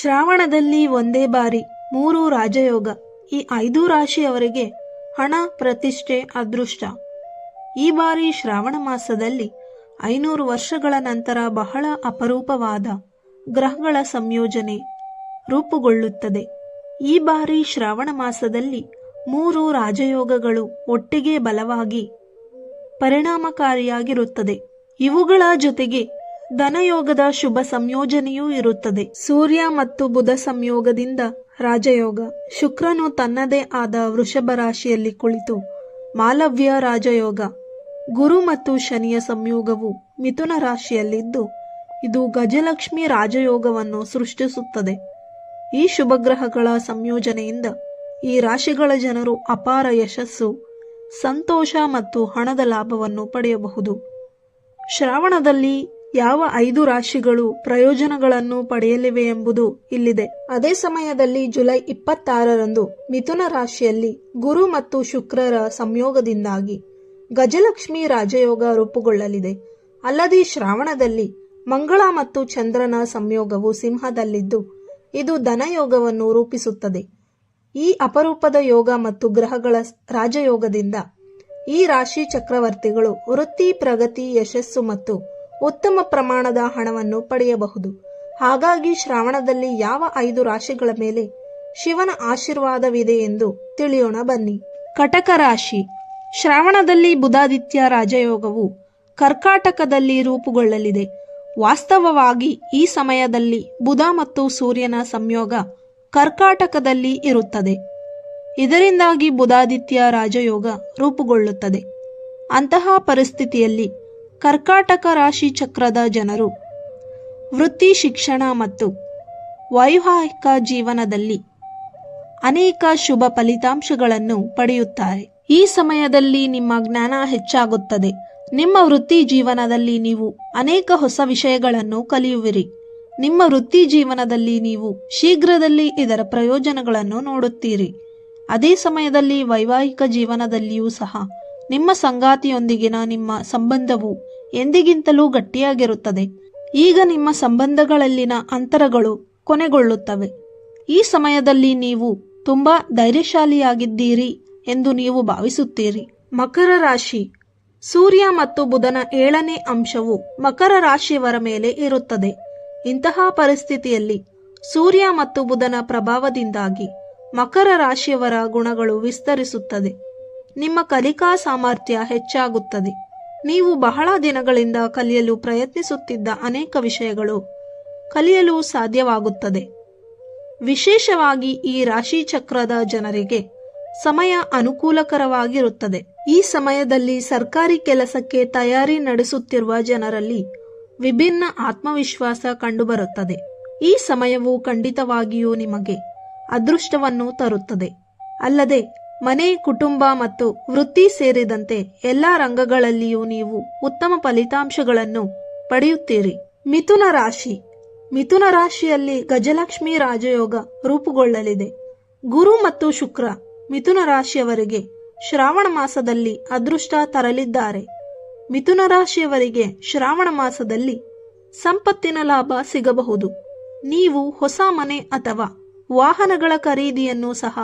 ಶ್ರಾವಣದಲ್ಲಿ ಒಂದೇ ಬಾರಿ ಮೂರು ರಾಜಯೋಗ, ಈ ಐದು ರಾಶಿಯವರಿಗೆ ಹಣ, ಪ್ರತಿಷ್ಠೆ, ಅದೃಷ್ಟ. ಈ ಬಾರಿ ಶ್ರಾವಣ ಮಾಸದಲ್ಲಿ ಐನೂರು ವರ್ಷಗಳ ನಂತರ ಬಹಳ ಅಪರೂಪವಾದ ಗ್ರಹಗಳ ಸಂಯೋಜನೆ ರೂಪುಗೊಳ್ಳುತ್ತದೆ. ಈ ಬಾರಿ ಶ್ರಾವಣ ಮಾಸದಲ್ಲಿ ಮೂರು ರಾಜಯೋಗಗಳು ಒಟ್ಟಿಗೆ ಬಲವಾಗಿ ಪರಿಣಾಮಕಾರಿಯಾಗಿರುತ್ತದೆ. ಇವುಗಳ ಜೊತೆಗೆ ಧನಯೋಗದ ಶುಭ ಸಂಯೋಜನೆಯೂ ಇರುತ್ತದೆ. ಸೂರ್ಯ ಮತ್ತು ಬುಧ ಸಂಯೋಗದಿಂದ ರಾಜಯೋಗ. ಶುಕ್ರನು ತನ್ನದೇ ಆದ ವೃಷಭ ರಾಶಿಯಲ್ಲಿ ಕುಳಿತು ಮಾಲವ್ಯ ರಾಜಯೋಗ. ಗುರು ಮತ್ತು ಶನಿಯ ಸಂಯೋಗವು ಮಿಥುನ ರಾಶಿಯಲ್ಲಿದ್ದು, ಇದು ಗಜಲಕ್ಷ್ಮಿ ರಾಜಯೋಗವನ್ನು ಸೃಷ್ಟಿಸುತ್ತದೆ. ಈ ಶುಭಗ್ರಹಗಳ ಸಂಯೋಜನೆಯಿಂದ ಈ ರಾಶಿಗಳ ಜನರು ಅಪಾರ ಯಶಸ್ಸು, ಸಂತೋಷ ಮತ್ತು ಹಣದ ಲಾಭವನ್ನು ಪಡೆಯಬಹುದು. ಶ್ರಾವಣದಲ್ಲಿ ಯಾವ ಐದು ರಾಶಿಗಳು ಪ್ರಯೋಜನಗಳನ್ನು ಪಡೆಯಲಿವೆ ಎಂಬುದು ಇಲ್ಲಿದೆ. ಅದೇ ಸಮಯದಲ್ಲಿ ಜುಲೈ ಇಪ್ಪತ್ತಾರರಂದು ಮಿಥುನ ರಾಶಿಯಲ್ಲಿ ಗುರು ಮತ್ತು ಶುಕ್ರರ ಸಂಯೋಗದಿಂದಾಗಿ ಗಜಲಕ್ಷ್ಮಿ ರಾಜಯೋಗ ರೂಪುಗೊಳ್ಳಲಿದೆ. ಅಲ್ಲದೆ ಶ್ರಾವಣದಲ್ಲಿ ಮಂಗಳ ಮತ್ತು ಚಂದ್ರನ ಸಂಯೋಗವು ಸಿಂಹದಲ್ಲಿದ್ದು, ಇದು ಧನಯೋಗವನ್ನು ರೂಪಿಸುತ್ತದೆ. ಈ ಅಪರೂಪದ ಯೋಗ ಮತ್ತು ಗ್ರಹಗಳ ರಾಜಯೋಗದಿಂದ ಈ ರಾಶಿ ಚಕ್ರವರ್ತಿಗಳು ವೃತ್ತಿ, ಪ್ರಗತಿ, ಯಶಸ್ಸು ಮತ್ತು ಉತ್ತಮ ಪ್ರಮಾಣದ ಹಣವನ್ನು ಪಡೆಯಬಹುದು. ಹಾಗಾಗಿ ಶ್ರಾವಣದಲ್ಲಿ ಯಾವ ಐದು ರಾಶಿಗಳ ಮೇಲೆ ಶಿವನ ಆಶೀರ್ವಾದವಿದೆ ಎಂದು ತಿಳಿಯೋಣ ಬನ್ನಿ. ಕಟಕ ರಾಶಿ. ಶ್ರಾವಣದಲ್ಲಿ ಬುಧಾದಿತ್ಯ ರಾಜಯೋಗವು ಕರ್ಕಾಟಕದಲ್ಲಿ ರೂಪುಗೊಳ್ಳಲಿದೆ. ವಾಸ್ತವವಾಗಿ ಈ ಸಮಯದಲ್ಲಿ ಬುಧ ಮತ್ತು ಸೂರ್ಯನ ಸಂಯೋಗ ಕರ್ಕಾಟಕದಲ್ಲಿ ಇರುತ್ತದೆ. ಇದರಿಂದಾಗಿ ಬುಧಾದಿತ್ಯ ರಾಜಯೋಗ ರೂಪುಗೊಳ್ಳುತ್ತದೆ. ಅಂತಹ ಪರಿಸ್ಥಿತಿಯಲ್ಲಿ ಕರ್ಕಾಟಕ ರಾಶಿ ಚಕ್ರದ ಜನರು. ವೃತ್ತಿ ಶಿಕ್ಷಣ ಮತ್ತು ವೈವಾಹಿಕ ಜೀವನದಲ್ಲಿ ಅನೇಕ ಶುಭ ಫಲಿತಾಂಶಗಳನ್ನು ಪಡೆಯುತ್ತಾರೆ. ಈ ಸಮಯದಲ್ಲಿ ನಿಮ್ಮ ಜ್ಞಾನ ಹೆಚ್ಚಾಗುತ್ತದೆ. ನಿಮ್ಮ ವೃತ್ತಿ ಜೀವನದಲ್ಲಿ ನೀವು ಅನೇಕ ಹೊಸ ವಿಷಯಗಳನ್ನು ಕಲಿಯುವಿರಿ. ನಿಮ್ಮ ವೃತ್ತಿ ಜೀವನದಲ್ಲಿ ನೀವು ಶೀಘ್ರದಲ್ಲಿ ಇದರ ಪ್ರಯೋಜನಗಳನ್ನು ನೋಡುತ್ತೀರಿ. ಅದೇ ಸಮಯದಲ್ಲಿ ವೈವಾಹಿಕ ಜೀವನದಲ್ಲಿಯೂ ಸಹ ನಿಮ್ಮ ಸಂಗಾತಿಯೊಂದಿಗಿನ ನಿಮ್ಮ ಸಂಬಂಧವು ಎಂದಿಗಿಂತಲೂ ಗಟ್ಟಿಯಾಗಿರುತ್ತದೆ. ಈಗ ನಿಮ್ಮ ಸಂಬಂಧಗಳಲ್ಲಿನ ಅಂತರಗಳು ಕೊನೆಗೊಳ್ಳುತ್ತವೆ. ಈ ಸಮಯದಲ್ಲಿ ನೀವು ತುಂಬಾ ಧೈರ್ಯಶಾಲಿಯಾಗಿದ್ದೀರಿ ಎಂದು ನೀವು ಭಾವಿಸುತ್ತೀರಿ. ಮಕರ ರಾಶಿ. ಸೂರ್ಯ ಮತ್ತು ಬುಧನ ಏಳನೇ ಅಂಶವು ಮಕರ ರಾಶಿಯವರ ಮೇಲೆ ಇರುತ್ತದೆ. ಇಂತಹ ಪರಿಸ್ಥಿತಿಯಲ್ಲಿ ಸೂರ್ಯ ಮತ್ತು ಬುಧನ ಪ್ರಭಾವದಿಂದಾಗಿ ಮಕರ ರಾಶಿಯವರ ಗುಣಗಳು ವಿಸ್ತರಿಸುತ್ತದೆ. ನಿಮ್ಮ ಕಲಿಕಾ ಸಾಮರ್ಥ್ಯ ಹೆಚ್ಚಾಗುತ್ತದೆ. ನೀವು ಬಹಳ ದಿನಗಳಿಂದ ಕಲಿಯಲು ಪ್ರಯತ್ನಿಸುತ್ತಿದ್ದ ಅನೇಕ ವಿಷಯಗಳು ಕಲಿಯಲು ಸಾಧ್ಯವಾಗುತ್ತದೆ. ವಿಶೇಷವಾಗಿ ಈ ರಾಶಿ ಚಕ್ರದ ಜನರಿಗೆ ಸಮಯ ಅನುಕೂಲಕರವಾಗಿರುತ್ತದೆ. ಈ ಸಮಯದಲ್ಲಿ ಸರ್ಕಾರಿ ಕೆಲಸಕ್ಕೆ ತಯಾರಿ ನಡೆಸುತ್ತಿರುವ ಜನರಲ್ಲಿ ವಿಭಿನ್ನ ಆತ್ಮವಿಶ್ವಾಸ ಕಂಡುಬರುತ್ತದೆ. ಈ ಸಮಯವು ಖಂಡಿತವಾಗಿಯೂ ನಿಮಗೆ ಅದೃಷ್ಟವನ್ನು ತರುತ್ತದೆ. ಅಲ್ಲದೆ ಮನೆ, ಕುಟುಂಬ ಮತ್ತು ವೃತ್ತಿ ಸೇರಿದಂತೆ ಎಲ್ಲಾ ರಂಗಗಳಲ್ಲಿಯೂ ನೀವು ಉತ್ತಮ ಫಲಿತಾಂಶಗಳನ್ನು ಪಡೆಯುತ್ತೀರಿ. ಮಿಥುನ ರಾಶಿ. ಮಿಥುನ ರಾಶಿಯಲ್ಲಿ ಗಜಲಕ್ಷ್ಮಿ ರಾಜಯೋಗ ರೂಪುಗೊಳ್ಳಲಿದೆ. ಗುರು ಮತ್ತು ಶುಕ್ರ ಮಿಥುನ ರಾಶಿಯವರಿಗೆ ಶ್ರಾವಣ ಮಾಸದಲ್ಲಿ ಅದೃಷ್ಟ ತರಲಿದ್ದಾರೆ. ಮಿಥುನ ರಾಶಿಯವರಿಗೆ ಶ್ರಾವಣ ಮಾಸದಲ್ಲಿ ಸಂಪತ್ತಿನ ಲಾಭ ಸಿಗಬಹುದು. ನೀವು ಹೊಸ ಮನೆ ಅಥವಾ ವಾಹನಗಳ ಖರೀದಿಯನ್ನು ಸಹ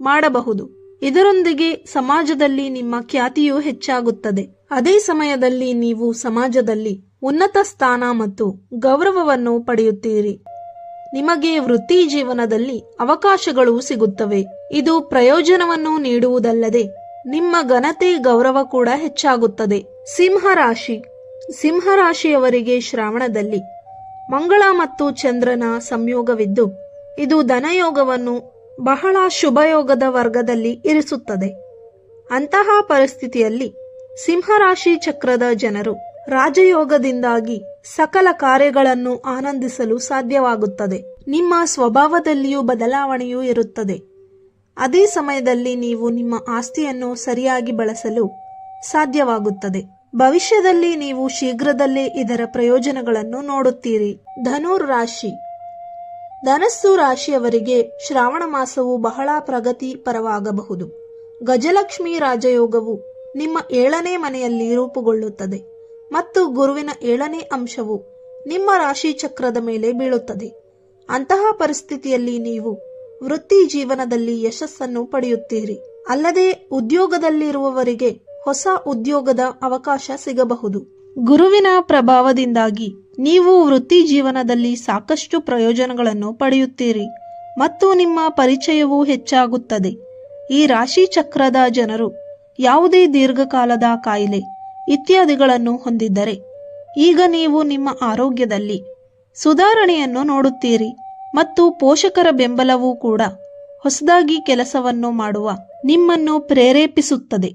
ಮಾಡಬಹುದು. ಇದರೊಂದಿಗೆ ಸಮಾಜದಲ್ಲಿ ನಿಮ್ಮ ಖ್ಯಾತಿಯು ಹೆಚ್ಚಾಗುತ್ತದೆ. ಅದೇ ಸಮಯದಲ್ಲಿ ನೀವು ಸಮಾಜದಲ್ಲಿ ಉನ್ನತ ಸ್ಥಾನ ಮತ್ತು ಗೌರವವನ್ನು ಪಡೆಯುತ್ತೀರಿ. ನಿಮಗೆ ವೃತ್ತಿ ಜೀವನದಲ್ಲಿ ಅವಕಾಶಗಳು ಸಿಗುತ್ತವೆ. ಇದು ಪ್ರಯೋಜನವನ್ನು ನೀಡುವುದಲ್ಲದೆ ನಿಮ್ಮ ಘನತೆ, ಗೌರವ ಕೂಡ ಹೆಚ್ಚಾಗುತ್ತದೆ. ಸಿಂಹರಾಶಿ ಸಿಂಹರಾಶಿಯವರಿಗೆ ಸಿಂಹ ರಾಶಿಯವರಿಗೆ ಶ್ರಾವಣದಲ್ಲಿ ಮಂಗಳ ಮತ್ತು ಚಂದ್ರನ ಸಂಯೋಗವಿದ್ದು, ಇದು ಧನಯೋಗವನ್ನು ಬಹಳ ಶುಭಯೋಗದ ವರ್ಗದಲ್ಲಿ ಇರಿಸುತ್ತದೆ. ಅಂತಹ ಪರಿಸ್ಥಿತಿಯಲ್ಲಿ ಸಿಂಹರಾಶಿ ಚಕ್ರದ ಜನರು ರಾಜಯೋಗದಿಂದಾಗಿ ಸಕಲ ಕಾರ್ಯಗಳನ್ನು ಆನಂದಿಸಲು ಸಾಧ್ಯವಾಗುತ್ತದೆ. ನಿಮ್ಮ ಸ್ವಭಾವದಲ್ಲಿಯೂ ಬದಲಾವಣೆಯೂ ಇರುತ್ತದೆ. ಅದೇ ಸಮಯದಲ್ಲಿ ನೀವು ನಿಮ್ಮ ಆಸ್ತಿಯನ್ನು ಸರಿಯಾಗಿ ಬಳಸಲು ಸಾಧ್ಯವಾಗುತ್ತದೆ. ಭವಿಷ್ಯದಲ್ಲಿ ನೀವು ಶೀಘ್ರದಲ್ಲೇ ಇದರ ಪ್ರಯೋಜನಗಳನ್ನು ನೋಡುತ್ತೀರಿ. ಧನುರ್ ರಾಶಿ ಧನಸ್ಸು ರಾಶಿಯವರಿಗೆ ಶ್ರಾವಣ ಮಾಸವು ಬಹಳ ಪ್ರಗತಿ ಪರವಾಗಬಹುದು. ಗಜಲಕ್ಷ್ಮಿ ರಾಜಯೋಗವು ನಿಮ್ಮ ಏಳನೇ ಮನೆಯಲ್ಲಿ ರೂಪುಗೊಳ್ಳುತ್ತದೆ ಮತ್ತು ಗುರುವಿನ ಏಳನೇ ಅಂಶವು ನಿಮ್ಮ ರಾಶಿ ಚಕ್ರದ ಮೇಲೆ ಬೀಳುತ್ತದೆ. ಅಂತಹ ಪರಿಸ್ಥಿತಿಯಲ್ಲಿ ನೀವು ವೃತ್ತಿ ಜೀವನದಲ್ಲಿ ಯಶಸ್ಸನ್ನು ಪಡೆಯುತ್ತೀರಿ. ಅಲ್ಲದೆ ಉದ್ಯೋಗದಲ್ಲಿರುವವರಿಗೆ ಹೊಸ ಉದ್ಯೋಗದ ಅವಕಾಶ ಸಿಗಬಹುದು. ಗುರುವಿನ ಪ್ರಭಾವದಿಂದಾಗಿ ನೀವು ವೃತ್ತಿ ಜೀವನದಲ್ಲಿ ಸಾಕಷ್ಟು ಪ್ರಯೋಜನಗಳನ್ನು ಪಡೆಯುತ್ತೀರಿ ಮತ್ತು ನಿಮ್ಮ ಪರಿಚಯವೂ ಹೆಚ್ಚಾಗುತ್ತದೆ. ಈ ರಾಶಿ ಚಕ್ರದ ಜನರು ಯಾವುದೇ ದೀರ್ಘಕಾಲದ ಕಾಯಿಲೆ ಇತ್ಯಾದಿಗಳನ್ನು ಹೊಂದಿದ್ದರೆ ಈಗ ನೀವು ನಿಮ್ಮ ಆರೋಗ್ಯದಲ್ಲಿ ಸುಧಾರಣೆಯನ್ನು ನೋಡುತ್ತೀರಿ ಮತ್ತು ಪೋಷಕರ ಬೆಂಬಲವೂ ಕೂಡ ಹೊಸದಾಗಿ ಕೆಲಸವನ್ನು ಮಾಡುವ ನಿಮ್ಮನ್ನು ಪ್ರೇರೇಪಿಸುತ್ತದೆ.